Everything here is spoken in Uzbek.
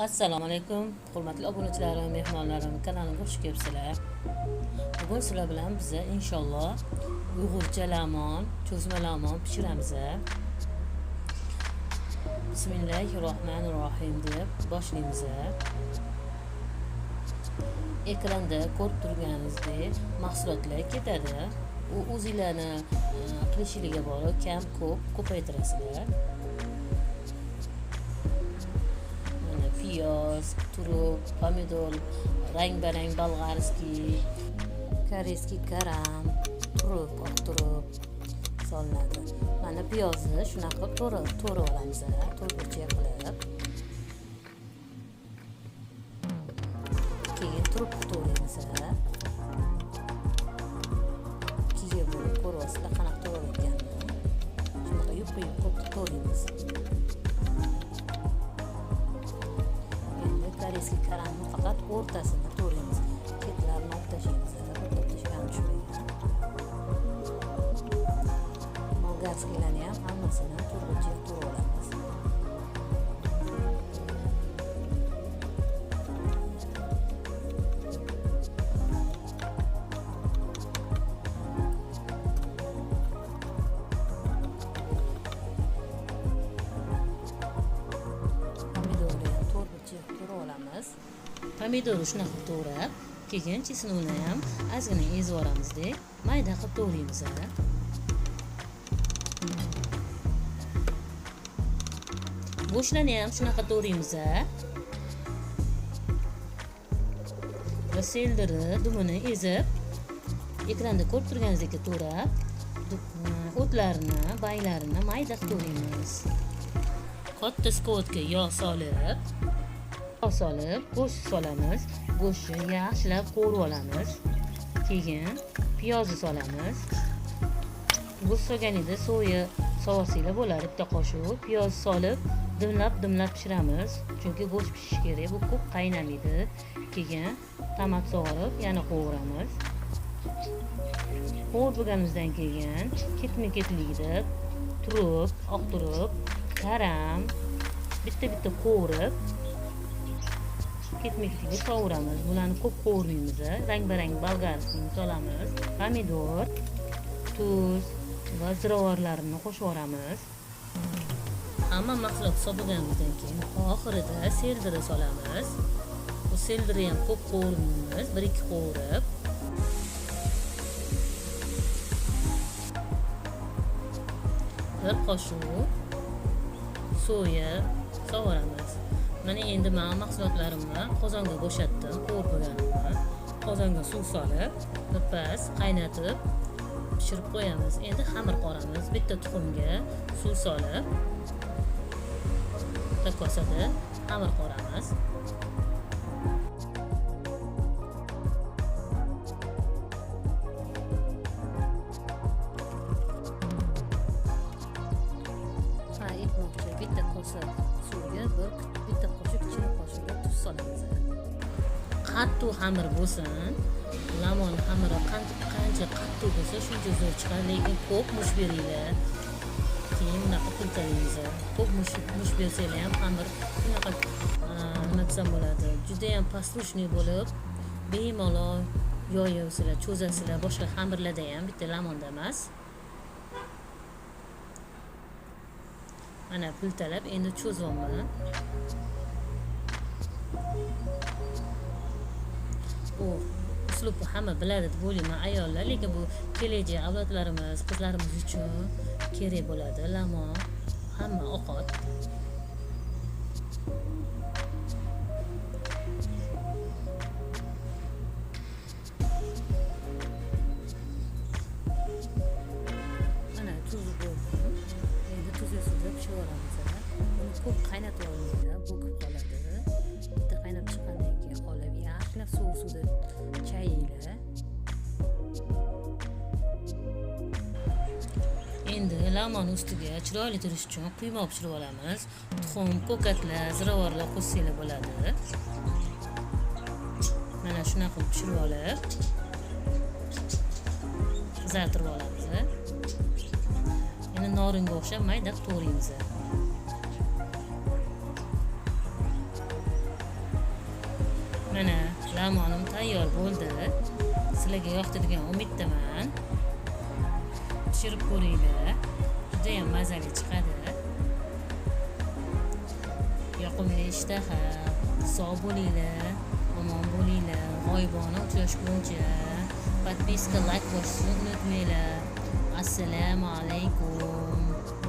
assalomu alaykum hurmatli obunachilarim mehmonlarim kanalimga xush kelibsizlar. Bugun sizlar bilan biza inshaalloh uyg'urcha lamon cho'zma lamon pishiramiz bismillahi rohmanir rohim deb boshlaymiz ekranda ko'rib turganingizdek mahsulotlar ketadi. U o'zinglarni e, qilishinglarga bog'liq kam ko'p ko'paytirasizlar piyoz turuk pomidor rang barang bolg'arskiy koreyskiy karam turub oq turub solinadi. Mana piyozni shunaqa qilib to'rib olamiz to'rtburchak qilib keyin turib to'g'raymiz bolgarskiylarni ham hammasini to'rtburchak turib olamiz. Pomidorni ham qilib to'g'rab pomidorni keyin chesnovni ham ozgina ezib yuboramizda mayda qilib to'g'raymiz go'shtlarni ham shunaqa to'g'raymiz va seldiri dumini ezib ekranda ko'rib turganingizdek to'rab o'tlarini baylarini mayda qilib to'g'raymiz katta skоворodga yog' solib yog' solib go'sht solamiz go'shtni yaxshilab qovurib olamiz. Keyin piyozni solamiz. Go'sht solganingda so'yi sovursanglar bo'ladi bitta qoshiq piyoz solib dimlab dimlab pishiramiz chunki go'sht pishishi kerak bu ko'p qaynamaydi keyin tomat sog'irib yana qovuramiz qovurib bo'lganimizdan keyin ketma ketlikda turib oq turib karam. Bitta bitta qovurib ketma ketlikda sovuramiz bularni ko'p qovurmaymiz rang barang bolgarskiyni solamiz pomidor tuz va ziravorlarini qo'shib yuboramiz hamma mahsulot solganimizdan keyin oxirida seldiri solamiz. Bu seldiri ham ko'p qovurmaymiz bir ikki qovurib. Bir qoshiq soya sovuramiz mana endi man mahsulotlarimni qozonga bo'shatdim qovurib qozonga suv solib birpas qaynatib pishirib qo'yamiz. Endi xamir qoramiz bitta tuxumga suv solib. Katta kosada xamir qoramiz ha aytmoqchi bitta kosa suvga bir bitta qoshiq chini qoshiqda tuz solamiz. Qattiq xamir bo'lsin. Lamon xamiri qancha qattiq bo'lsa shuncha zo'r chiqadi lekin ko'p mush beringlar. keyin bunaqa pultalaymiz ko'p mush mush bersanglar ham xamir bunaqa nima desam bo'ladi judayam послушный bo'lib bemalol yoyasizlar cho'zasizlar boshqa xamirlarda ham bitta lamonda emas mana pultalab endi cho'zyapman bu uslubni hamma biladi deb o'ylayman ayollar lekin bu kelajak avlodlarimiz qizlarimiz uchun kerak bo'ladi. Lamon hamma ovqat. Mana suvda pishirib qaynatib olmaydi bo'kib qoladi. Bitta qaynab chiqqandan keyin olib yaxshilab sovuq suvda endi lamon ustiga chiroyli turishi uchun quymoq pishirib olamiz. Tuxum ko'katlar ziravorlar qo'shsanglar bo'ladi. Mana shunaqa qilib pishirib olib qizartirib olamiz. Endi noringa o'xshab mayda qilib to'g'raymiz. Damonim tayyor bo'ldi. Sizlarga yoqdi degan umiddaman pishirib ko'ringlar judayam mazali chiqadi. Yoqimli ishtaha sog' bo'linglar omon bo'linglar. G'oyibona uchrashguncha podpiska layk bosishni unutmanglar. Assalomu alaykum.